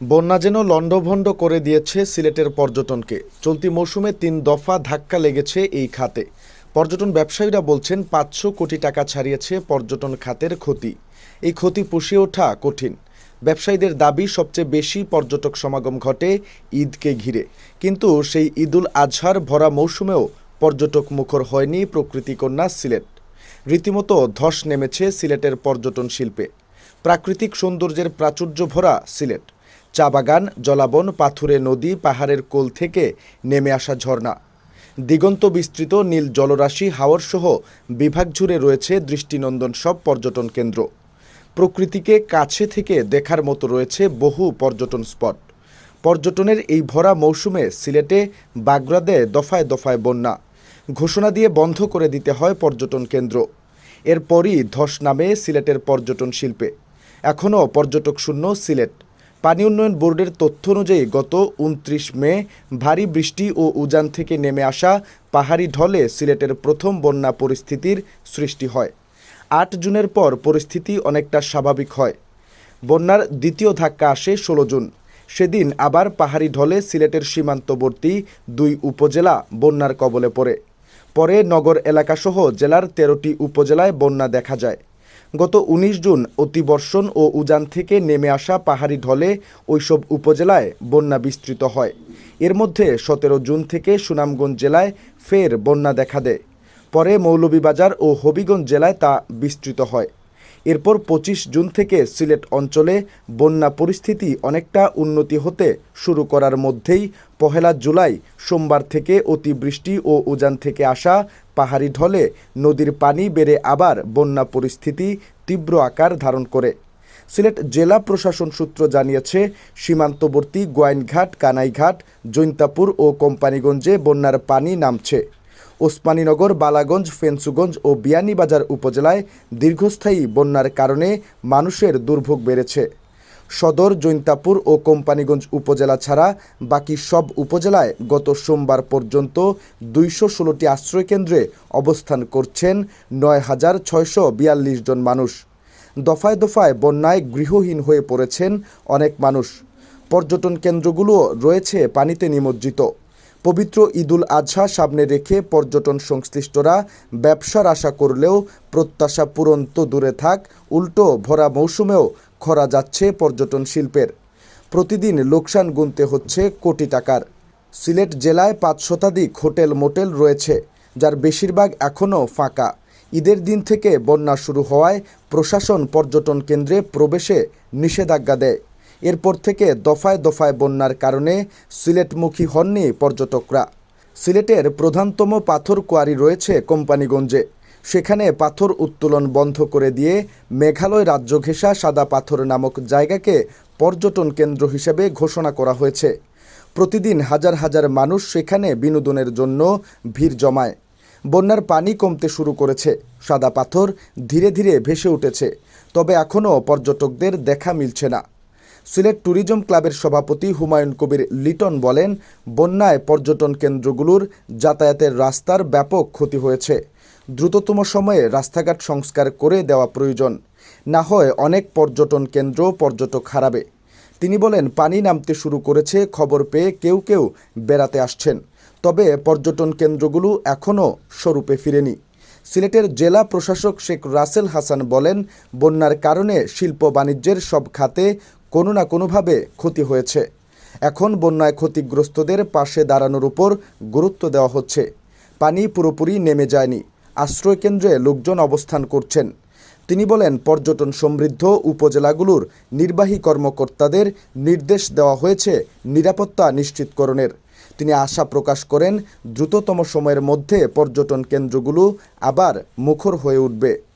বন্যা যেন লণ্ডভণ্ড করে দিয়েছে সিলেটের পর্যটনকে। চলতি মৌসুমে তিন দফা ধাক্কা লেগেছে এই খাতে। পর্যটন ব্যবসায়ীরা বলছেন, পাঁচশো কোটি টাকা ছাড়িয়েছে পর্যটন খাতের ক্ষতি। এই ক্ষতি পুষিয়ে ওঠা কঠিন। ব্যবসায়ীদের দাবি, সবচেয়ে বেশি পর্যটক সমাগম ঘটে ঈদকে ঘিরে। কিন্তু সেই ঈদুল আজহার ভরা মৌসুমেও পর্যটক মুখর হয়নি প্রকৃতিকন্যা সিলেট। রীতিমতো ধস নেমেছে সিলেটের পর্যটন শিল্পে। প্রাকৃতিক সৌন্দর্যের প্রাচুর্য ভরা সিলেট। চা বাগান, জলাবন, পাথুরে নদী, পাহাড়ের কোল থেকে নেমে আসা ঝর্ণা। দিগন্ত বিস্তৃত নীল জলরাশি হাওর সহ বিভাগ জুড়ে রয়েছে দৃষ্টিনন্দন সব পর্যটন কেন্দ্র। প্রকৃতিকে কাছে থেকে দেখার মতো রয়েছে বহু পর্যটন স্পট। পর্যটনের এই ভরা মৌসুমে সিলেটে বাগরাদে দফায় দফায় বন্যা। ঘোষণা দিয়ে বন্ধ করে দিতে হয় পর্যটন কেন্দ্র। এরপরই ধস নামে সিলেটের পর্যটন শিল্পে। এখনও পর্যটক শূন্য সিলেট। পানি উন্নয়ন বোর্ডের তথ্য অনুযায়ী গত উনত্রিশ মে ভারী বৃষ্টি ও উজান থেকে নেমে আসা পাহাড়ি ঢলে সিলেটের প্রথম বন্যা পরিস্থিতির সৃষ্টি হয়। আট জুনের পর পরিস্থিতি অনেকটা স্বাভাবিক হয়। বন্যার দ্বিতীয় ধাক্কা আসে ষোলো জুন। সেদিন আবার পাহাড়ি ঢলে সিলেটের সীমান্তবর্তী দুই উপজেলা বন্যার কবলে পড়ে। পরে নগর এলাকাসহ জেলার তেরোটি উপজেলায় বন্যা দেখা যায়। গত উনিশ জুন অতিবর্ষণ ও উজান থেকে নেমে আসা পাহাড়ি ঢলে ওইসব উপজেলায় বন্যা বিস্তৃত হয়। এর মধ্যে সতেরো জুন থেকে সুনামগঞ্জ জেলায় ফের বন্যা দেখা দেয়। পরে মৌলভীবাজার ও হবিগঞ্জ জেলায় তা বিস্তৃত হয়। এরপর পঁচিশ জুন থেকে সিলেট অঞ্চলে বন্যা পরিস্থিতি অনেকটা উন্নতি হতে শুরু করার মধ্যেই পহেলা জুলাই সোমবার থেকে অতিবৃষ্টি ও উজান থেকে আসা পাহাড়ি ঢলে নদীর পানি বেড়ে আবার বন্যা পরিস্থিতি তীব্র আকার ধারণ করে। সিলেট জেলা প্রশাসন সূত্র জানিয়েছে, সীমান্তবর্তী গোয়াইনঘাট, কানাইঘাট, জৈন্তাপুর ও কোম্পানিগঞ্জে বন্যার পানি নামছে। ওসমানীনগর, বালাগঞ্জ, ফেন্সুগঞ্জ ও বিয়ানীবাজার উপজেলায় দীর্ঘস্থায়ী বন্যার কারণে মানুষের দুর্ভোগ বেড়েছে। সদর, জৈন্তাপুর ও কোম্পানিগঞ্জ উপজেলা ছাড়া বাকি সব উপজেলায় গত সোমবার পর্যন্ত দুইশো ষোলোটি আশ্রয়কেন্দ্রে অবস্থান করছেন নয় হাজার ছয়শো বিয়াল্লিশ জন মানুষ। দফায় দফায় বন্যায় গৃহহীন হয়ে পড়েছেন অনেক মানুষ। পর্যটন কেন্দ্রগুলো রয়েছে পানিতে নিমজ্জিত। পবিত্র ঈদুল আজহা সামনে রেখে পর্যটন সংশ্লিষ্টরা ব্যবসার আশা করলেও প্রত্যাশা পূরণ তো দূরে থাক, উল্টো ভরা মৌসুমেও খরা যাচ্ছে পর্যটন শিল্পের। প্রতিদিন লোকসান গুনতে হচ্ছে কোটি টাকার। সিলেট জেলায় পাঁচ শতাধিক হোটেল মোটেল রয়েছে, যার বেশিরভাগ এখনও ফাঁকা। ঈদের দিন থেকে বন্যা শুরু হওয়ায় প্রশাসন পর্যটন কেন্দ্রে প্রবেশে নিষেধাজ্ঞা দেয়। এরপর থেকে দফায় দফায় বন্যার কারণে সিলেটমুখী হননি পর্যটকরা। সিলেটের প্রধানতম পাথর কোয়ারি রয়েছে কোম্পানিগঞ্জে। সেখানে পাথর উত্তোলন বন্ধ করে দিয়ে মেঘালয় রাজ্য ঘেঁষা সাদা পাথর নামক জায়গাকে পর্যটন কেন্দ্র হিসেবে ঘোষণা করা হয়েছে। প্রতিদিন হাজার হাজার মানুষ সেখানে বিনোদনের জন্য ভিড় জমায়। বন্যার পানি কমতে শুরু করেছে। সাদা পাথর ধীরে ধীরে ভেসে উঠেছে। তবে এখনও পর্যটকদের দেখা মিলছে না। সিলেট ট্যুরিজম ক্লাবের সভাপতি হুমায়ুন কবির লিটন বলেন, বন্যায় পর্যটন কেন্দ্রগুলোর যাতায়াতের রাস্তার ব্যাপক ক্ষতি হয়েছে। দ্রুততম সময়ে রাস্তাঘাট সংস্কার করে দেওয়া প্রয়োজন। না হয় অনেক পর্যটন কেন্দ্র পর্যটক হারাবে। তিনি বলেন, পানি নামতে শুরু করেছে, খবর পেয়ে কেউ কেউ বেড়াতে আসছেন। তবে পর্যটন কেন্দ্রগুলো এখনও স্বরূপে ফিরেনি। সিলেটের জেলা প্রশাসক শেখ রাসেল হাসান বলেন, বন্যার কারণে শিল্প বাণিজ্যের সব খাতে কোনো না কোনোভাবে ক্ষতি হয়েছে। এখন বন্যায় ক্ষতিগ্রস্তদের পাশে দাঁড়ানোর উপর গুরুত্ব দেওয়া হচ্ছে। পানি পুরোপুরি নেমে যায়নি। আশ্রয়কেন্দ্রে লোকজন অবস্থান করছেন। তিনি বলেন, পর্যটন সমৃদ্ধ উপজেলাগুলোর নির্বাহী কর্মকর্তাদের নির্দেশ দেওয়া হয়েছে নিরাপত্তা নিশ্চিতকরণের। তিনি আশা প্রকাশ করেন, দ্রুততম সময়ের মধ্যে পর্যটন কেন্দ্রগুলো আবার মুখর হয়ে উঠবে।